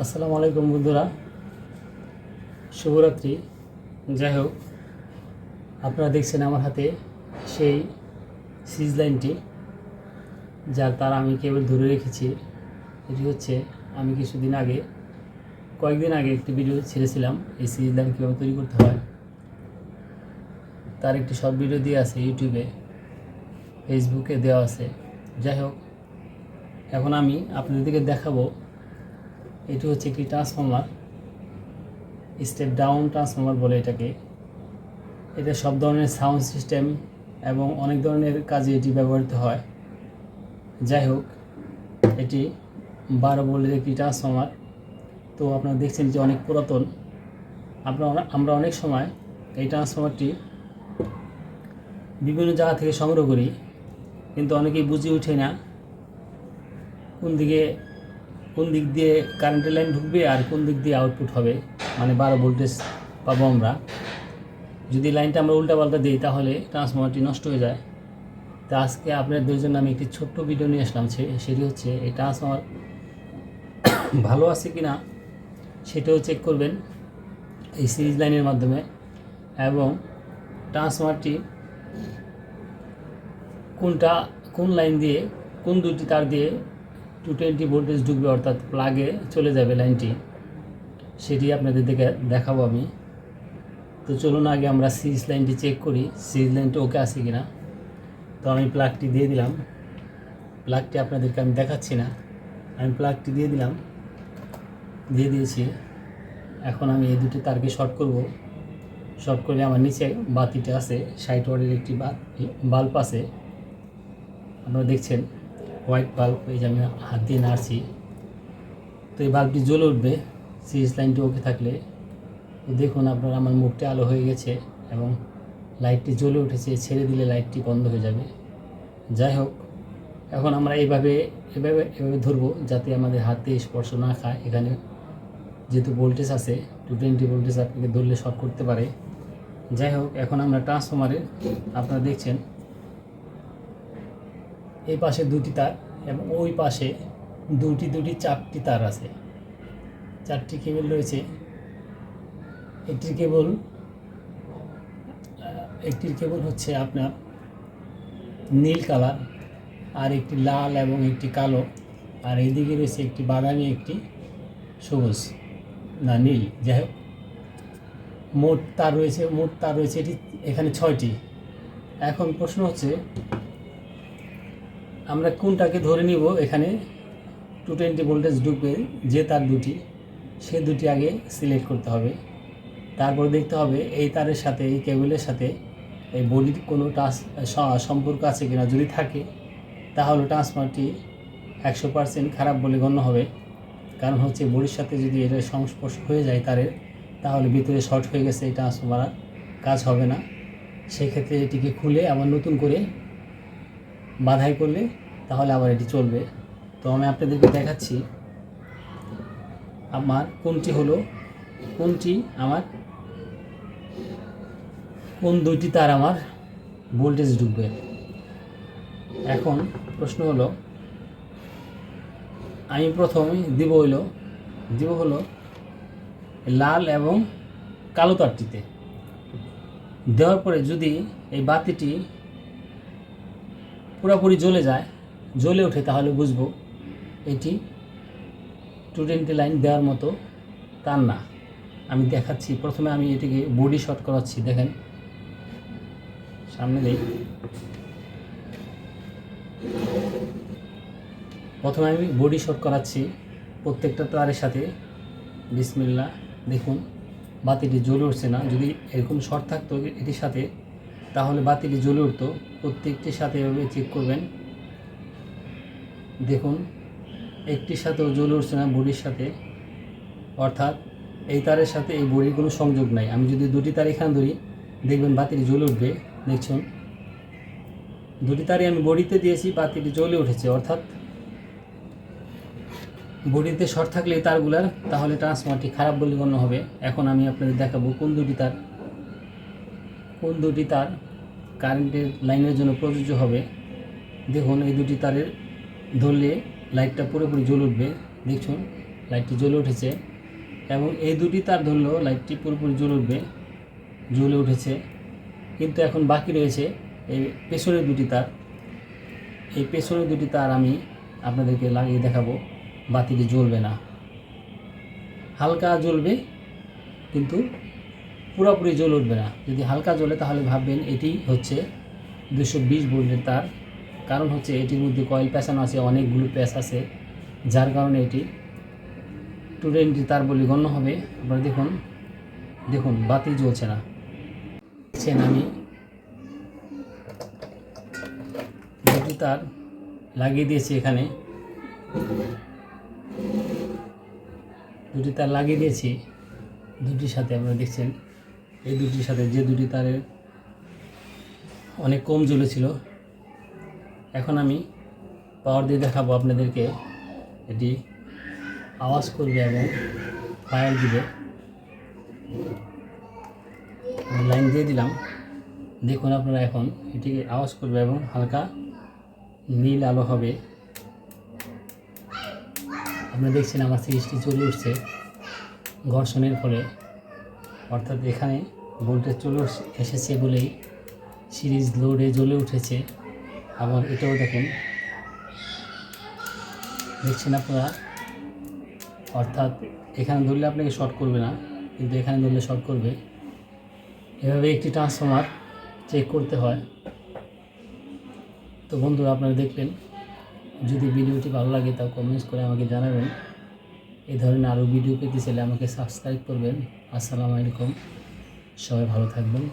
আসসালামু আলাইকুম বন্ধুরা। শুভরাত্রি। যাই হোক, আপনারা দেখছেন আমার হাতে সেই সিজ লাইনটি যার তার আমি কেবল ধরে রেখেছি। এটি হচ্ছে, আমি কিছুদিন আগে, কয়েকদিন আগে একটি ভিডিও ছেড়েছিলাম, এই সিজ লাইন কীভাবে তৈরি করতে হয়। তার একটি শর্ট ভিডিও দিয়ে আছে ইউটিউবে, ফেসবুকে দেওয়া আছে। যাই হোক, এখন আমি আপনাদেরকে দেখাবো এটি হচ্ছে একটি ট্রান্সফর্মার স্টেপ ডাউন ট্রান্সফর্মার বলে এটাকে। এটা সব ধরনের সাউন্ড সিস্টেম এবং অনেক ধরনের কাজে এটি ব্যবহৃত হয়। যাই হোক, এটি বারো ভোল্টের একটি ট্রান্সফর্মার তো আপনারা দেখছেন যে অনেক পুরাতন। আমরা আমরা অনেক সময় এই ট্রান্সফর্মারটি বিভিন্ন জায়গা থেকে সংগ্রহ করি, কিন্তু অনেকেই বুঝে ওঠে না কোন দিকে কোন দিক দিয়ে কারেন্টের লাইন ঢুকবে আর কোন দিক দিয়ে আউটপুট হবে? মানে বারো ভোল্টেজ পাবো আমরা। যদি লাইনটা আমরা উল্টাপাল্টা দিই, তাহলে ট্রান্সফর্মারটি নষ্ট হয়ে যায়। তো আজকে আপনাদের জন্য আমি একটি ছোট্ট ভিডিও নিয়ে আসলাম। সেটি হচ্ছে, এই ট্রান্সফর্মার ভালো আছে কি না সেটাও চেক করবেন এই সিরিজ লাইনের মাধ্যমে। এবং ট্রান্সফর্মারটি কোনটা কোন লাইন দিয়ে, কোন দুটি তার দিয়ে টু টোয়েন্টি ভোল্টেজ ঢুকবে অর্থাৎ প্লাগে চলে যাবে লাইনটি সেটি আপনাদের দেখে দেখাবো আমি। তো চলুন আগে আমরা সিরিজ লাইনটি চেক করি সিরিজ লাইনটা ওকে আছে কি না তো আমি প্লাগটি দিয়ে দিলাম। প্লাগটি আপনাদেরকে আমি দেখাচ্ছি না। আমি প্লাগটি দিয়ে দিলাম। দিয়ে দিয়েছি। এখন আমি এই দুটি তারকে শর্ট করব। শর্ট করে আমার নিচে বাতিটা আছে ষাট ওয়ার্ডের একটি বাল্ব আছে। আপনারা দেখছেন। হোয়াইট বাল্ব, এই যে আমি হাত দিয়ে নাড়ছি। তো এই বাল্বটি জ্বলে উঠবে সিরিজ লাইনটি ওকে থাকলে। দেখুন, আপনার, আমার মুখটি আলো হয়ে গেছে এবং লাইটটি জ্বলে উঠেছে, ছেড়ে দিলে লাইটটি বন্ধ হয়ে যাবে। যাই হোক, এখন আমরা এইভাবে এভাবে এভাবে ধরবো যাতে আমাদের হাতে স্পর্শ না খায়। এখানে যেহেতু ভোল্টেজ আছে, টু টোয়েন্টি ভোল্টেজ আপনাকে ধরলে শর্ট করতে পারে। যাই হোক, এখন আমরা ট্রান্সফর্মারে, আপনারা দেখছেন এই পাশে দুটি তার এবং ওই পাশে দুটি দুটি চারটি তার আছে। চারটি কেবল রয়েছে। একটির কেবল একটির কেবল হচ্ছে আপনার নীল কালার আর একটি লাল এবং একটি কালো আর এইদিকে রয়েছে একটি বাদামি, একটি সবুজ না নীল। যাই হোক, মোট তার রয়েছে, মোট তার রয়েছে এটি এখানে ছয়টি। এখন প্রশ্ন হচ্ছে আমরা কোনটাকে ধরে নিব? এখানে টু টোয়েন্টি ভোল্টেজ ঢুকবে যে তার দুটি। সে দুটি আগে সিলেক্ট করতে হবে। তারপর দেখতে হবে এই তারের সাথে, এই কেবলের সাথে এই বডির কোনো টাচ সম্পর্ক আছে কিনা? যদি থাকে, তাহলে ট্রান্সফারটি একশো পার্সেন্ট খারাপ বলে গণ্য হবে। কারণ হচ্ছে বডির সাথে যদি এটা সংস্পর্শ হয়ে যায় তারের, তাহলে ভিতরে শর্ট হয়ে গেছে, এই ট্রান্সফর্মার কাজ হবে না। সেক্ষেত্রে এটিকে খুলে আবার নতুন করে বাধাই করলে তাহলে আবার এটি চলবে। তো আমি আপনাদেরকে দেখাচ্ছি আমার কোনটি হলো, কোনটি আমার, কোন দুইটি তার আমার ভোল্টেজ ঢুকবে। এখন প্রশ্ন হলো, আমি প্রথমে দিব হইল, দিব হলো লাল এবং কালো তারটিতে। দেওয়ার পরে যদি এই বাতিটি পুরোপুরি জ্বলে যায়, জ্বলে ওঠে, তাহলে বুঝব এটি টু টোয়েন্টি লাইন দেওয়ার মতো তার না। আমি দেখাচ্ছি, প্রথমে আমি এটিকে বডি শর্ট করাচ্ছি, দেখেন। সামনে দেই। প্রথমে আমি বডি শর্ট করাচ্ছি, প্রত্যেকটা তারের সাথে। বিসমিল্লা, দেখুন, বাতিটি জ্বলে উঠছে না। যদি এরকম শর্ট থাকতো এটির সাথে, তাহলে বাতিটি জ্বলে উঠতো। প্রত্যেকটির সাথে এভাবে চেক করবেন। দেখুন একটির সাথেও জ্বলে উঠছে না বডির সাথে। অর্থাৎ এই তারের সাথে এই বডির কোনো সংযোগ নাই। আমি যদি দুটি তার এখানে ধরি, দেখবেন বাতিটি জ্বলে উঠবে। দেখছেন? দুটি তারই আমি বডিতে দিয়েছি, বাতিটি জ্বলে উঠেছে। অর্থাৎ বডিতে শর্ট থাকলে এই তারগুলার, তাহলে ট্রান্সফর্মারটি খারাপ বলে গণ্য হবে। এখন আমি আপনাদের দেখাবো কোন দুটি তার, কোন দুটি তার কারেন্টের লাইনের জন্য প্রযোজ্য হবে। দেখুন, এই দুটি তারের ধরলে লাইটটা পুরোপুরি জ্বলে উঠবে। দেখুন, লাইটটি জ্বলে উঠেছে এবং এই দুটি তার ধরলেও লাইটটি পুরোপুরি জ্বলে উঠবে, জ্বলে উঠেছে। কিন্তু এখন বাকি রয়েছে এই পেছনের দুটি তার। এই পেছনের দুটি তার আমি আপনাদেরকে লাগিয়ে দেখাবো। বাতিটি জ্বলবে না। হালকা জ্বলবে, কিন্তু পুরোপুরি জ্বলে উঠবে না। যদি হালকা জ্বলে তাহলে ভাববেন এটি হচ্ছে দুশো বিশ ভোল্টের তার। কারণ হচ্ছে এটির মধ্যে কয়েল পেঁচানো আছে, অনেকগুলো প্যাচ আছে, যার কারণে এটি টু টোয়েন্টি তার বলে গণ্য হবে। আপনারা দেখুন দেখুন বাতি জ্বলছে না। দেখছেন আমি, দুটি তার লাগিয়ে দিয়েছি এখানে। দুটি তার লাগিয়ে দিয়েছি, দুটির সাথে আপনারা দেখছেন। এই দুটির সাথে, যে দুটি তারের অনেক কম জ্বলেছিল এখন আমি পাওয়ার দিয়ে দেখাবো আপনাদেরকে। এটি আওয়াজ করবে এবং ফায়ার দিবে। লাইন দিয়ে দিলাম। দেখুন আপনারা এখন এটিকে আওয়াজ করবে এবং হালকা নীল আলো হবে। আপনারা দেখছেন আমার সিরিজটি চলে উঠছে ঘর্ষণের ফলে। অর্থাৎ এখানে ভোল্টেজ চলে এসেছে বলেই সিরিজ লোডে জ্বলে উঠেছে। আবার এটাও দেখেন। দেখছেন আপনারা? অর্থাৎ এখানে ধরলে আপনাকে শর্ট করবে না, কিন্তু এখানে ধরলে শর্ট করবে। এভাবে একটি ট্রান্সফর্মার চেক করতে হয়। তো বন্ধুরা, আপনারা দেখলেন। যদি ভিডিওটি ভালো লাগে তা কমেন্টস করে আমাকে জানাবেন। এই ধরনের আরও ভিডিও পেতে চাইলে আমাকে সাবস্ক্রাইব করবেন। আসসালামু আলাইকুম। সবাই ভালো থাকবেন।